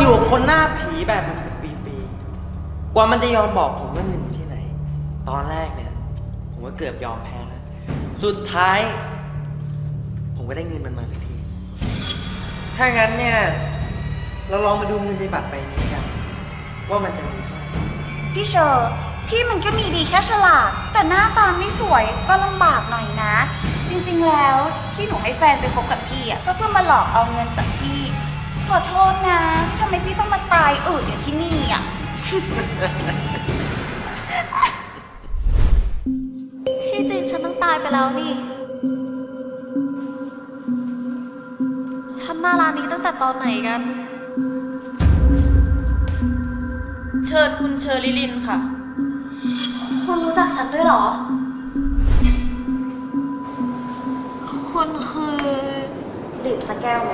อยู่คนหน้าผีแบบมันเป็นปีๆ กว่ามันจะยอมบอกผมว่าเงินอยู่ที่ไหน ตอนแรกเนี่ย ผมก็เกือบยอมแพ้แล้ว สุดท้าย ผมก็ได้เงินมันมาสักที ถ้างั้นเนี่ย เราลองมาดูเงินในบัตรใบนี้กัน ว่ามันจะมีเท่าไหร่พี่เชอร์พี่มันก็มีดีแค่ฉลาด แต่หน้าตาไม่สวยก็ลำบากหน่อยนะ จริงๆแล้วที่หนูให้แฟนไปคบกับพี่อะก็เพื่อมาหลอกเอาเงินจากพี่ ทำไมพี่ต้องมาตายอืดอยู่ที่นี่อะ ที่จริงฉันต้องตายไปแล้วนี่ ฉันมาร้านนี้ตั้งแต่ตอนไหนกัน เชิญคุณเชอริลินค่ะ คุณรู้จักฉันด้วยเหรอ คุณคือ ดื่มสักแก้วไหม